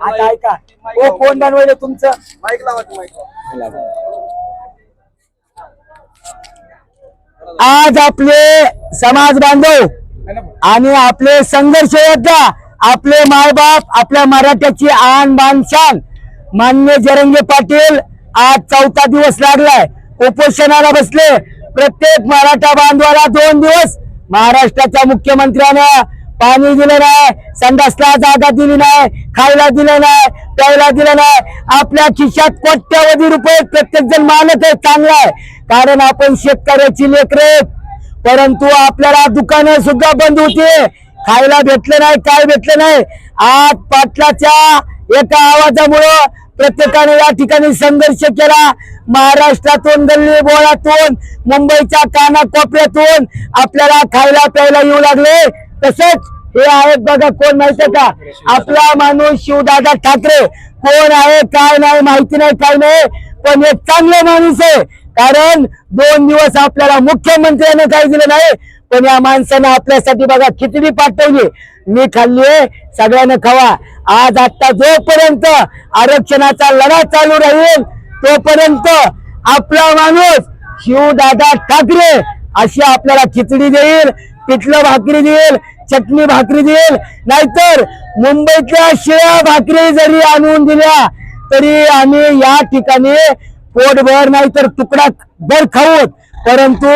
आता ऐका. ओ कोण बनवलं तुमचं? माईक लावा की माईक आज आपले समाज बांधव आणि आपले संघर्ष योद्धा आपले मायबाप आपल्या मराठ्याची आन बान शान मान्य जरंगे पाटील आज चौथा दिवस लागलाय. उपोषणाला बसले. प्रत्येक मराठा बांधवाला दोन दिवस. महाराष्ट्राच्या मुख्यमंत्र्यानं पाणी दिलं नाही संडासला जागा दिली नाही खायला दिलं नाही प्यायला दिलं नाही. आपल्या खिशात कोट्यावधी रुपये प्रत्येक जण मानत आहे चांगला आहे. कारण आपण शेतकऱ्याची लेकरे परंतु आपल्याला दुकानं सुद्धा बंद होती. खायला भेटलं नाही काय भेटलं नाही. आज पाटलाच्या एका आवाजामुळं प्रत्येकाने या ठिकाणी संघर्ष केला. महाराष्ट्रातून गल्ली बोळातून मुंबईच्या कानाकोपऱ्यातून आपल्याला खायला प्यायला येऊ लागले. तसंच हे आहेत बघा कोण माहितीये का? आपला माणूस शिवदादा ठाकरे. कोण आहे काय नाही माहिती नाही काय नाही पण एक चांगला माणूस आहे. कारण दोन दिवस आपल्याला मुख्यमंत्र्याने काही दिलं नाही पण या माणसानं आपल्यासाठी बघा खिचडी पाठवली. मी खाल्ली सगळ्यांना खावा. आज आता जोपर्यंत आरक्षणाचा लढा चालू राहील तोपर्यंत आपला माणूस शिवदादा ठाकरे अशी आपल्याला खिचडी देईल पिठलं भाकरी देईल चटणी भाकरी देईल नाहीतर मुंबईतल्या शिळ्या भाकरी जरी आणून दिल्या तरी आम्ही या ठिकाणी पोटभर नाही तर तुकडा भर खाऊत परंतु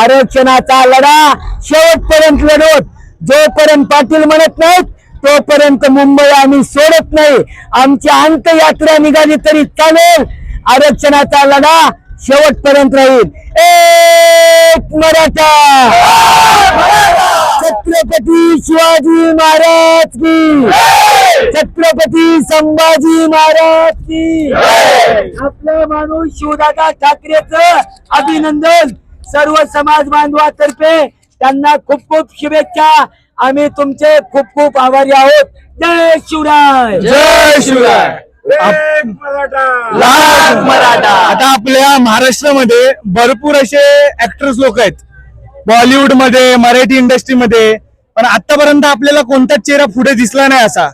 आरक्षणाचा लढा शेवटपर्यंत लढवत जोपर्यंत पाटील म्हणत नाहीत तोपर्यंत मुंबई आम्ही सोडत नाही. आमची अंत्ययात्रा निघाली तरी चालेल. आरक्षणाचा लढा शेवटपर्यंत राहील. एक मराठा. छत्रपती शिवाजी महाराज की. छत्रपती संभाजी महाराज की. आपला माणूस शिवदादा ठाकरेच अभिनंदन सर्व समाज बांधवातर्फे. त्यांना खूप खूप शुभेच्छा. आम्ही तुमचे खूप खूप आभारी आहोत. जय शिवराय. जय शिवराय. लाख मराठा. आता आपल्या महाराष्ट्रामध्ये भरपूर असे ऍक्टर्स लोक आहेत. बॉलिवूडमध्ये मराठी इंडस्ट्रीमध्ये पण आतापर्यंत आपल्याला कोणताच चेहरा पुढे दिसला नाही असा.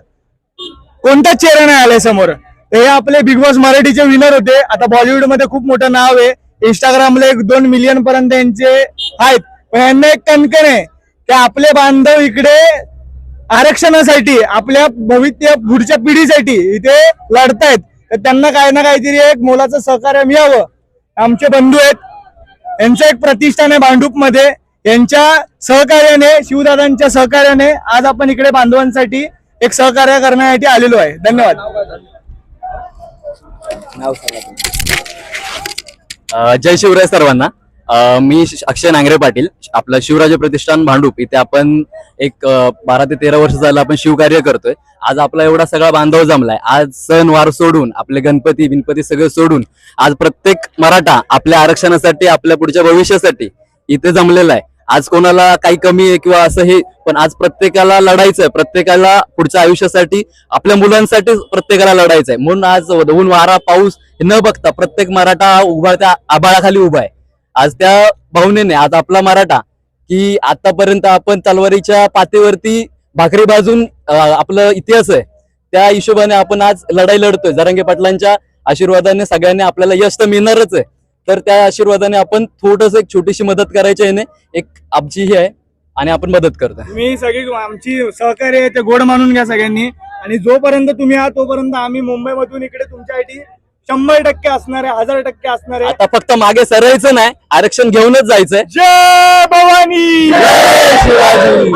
कोणताच चेहरा नाही आलाय समोर. हे आपले बिग बॉस मराठीचे विनर होते. आता बॉलिवूडमध्ये खूप मोठं नाव आहे. इंस्टाग्रामला एक दोन मिलियन पर्यंत यांचे आहेत. पण यांना एक कणकण आहे. की आपले बांधव इकडे आरक्षणासाठी आपल्या भविष्य पुढच्या पिढीसाठी इथे लढतायत. तर त्यांना काही ना काहीतरी एक मोलाचं सहकार्य मिळावं. आमचे बंधू आहेत. यांचं एक प्रतिष्ठान आहे भांडूपमध्ये यांच्या सहकार्याने शिवदादांच्या सहकार्याने आज आपण इकडे बांधवांसाठी एक सहकार्य करण्यासाठी आलेलो आहे. धन्यवाद. जय शिवराय सर्वांना. मी अक्षय नांगरे पाटील आपलं शिवराज प्रतिष्ठान भांडूप. इथे आपण एक बारा ते तेरा वर्ष झालं आपण शिवकार्य करतोय. आज आपला एवढा सगळा बांधव जमलाय. आज सण वार सोडून आपले गणपती बिनपती सगळं सोडून आज प्रत्येक मराठा आपल्या आरक्षणासाठी आपल्या पुढच्या भविष्यासाठी इथे जमलेला आहे आज कोणाला काही कमी आहे किंवा असं हे पण आज प्रत्येकाला लढायचं आहे प्रत्येकाला पुढच्या आयुष्यासाठी आपल्या मुलांसाठी प्रत्येकाला लढायचं आहे म्हणून आज ऊन वारा पाऊस न बघता प्रत्येक मराठा उभा त्या आभाळाखाली उभा आहे. आज त्या भावनेने आज आपला मराठा की आतापर्यंत आपण तलवारीच्या पातेवरती भाकरी बाजून आपलं इतिहास आहे त्या हिशोबाने आपण आज लढाई लढतोय. जरांगे पाटलांच्या आशीर्वादाने सगळ्यांनी आपल्याला यश तर मिळणारच आहे. तर त्या आशीर्वादाने आपण थोडस एक छोटीशी मदत करायची आहे एक आमची ही आहे आणि आपण मदत करतोय. मी सगळी आमची सहकार्य आहे ते गोड मानून घ्या सगळ्यांनी. आणि जोपर्यंत तुम्ही आहात तोपर्यंत आम्ही मुंबईमधून इकडे तुमच्यासाठी शंभर टक्के असणार आहे हजार टक्के असणार. आहे आता फक्त मागे सरायचं नाही आरक्षण घेऊनच जायचंय. जय भवानी!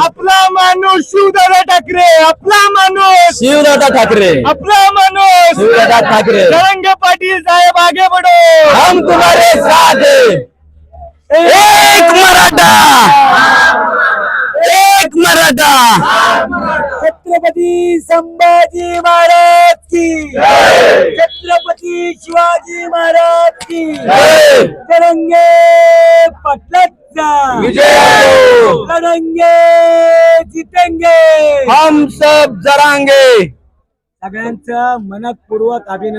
आपला माणूस शिवदादा ठाकरे आपला माणूस! शिवदादा ठाकरे! आपला माणूस! शिवदादा ठाकरे! जरंगे पाटील साहेब आगे बढो! हम तुम्हारे साथ. एक मराठा! मराठा छत्रपती संभाजी महाराज की छत्रपती शिवाजी महाराज की तरंगे पटलाचा तरंगे जितेंगे. हम सब जरांगे। सगळ्यांचं मनपूर्वक अभिनंदन.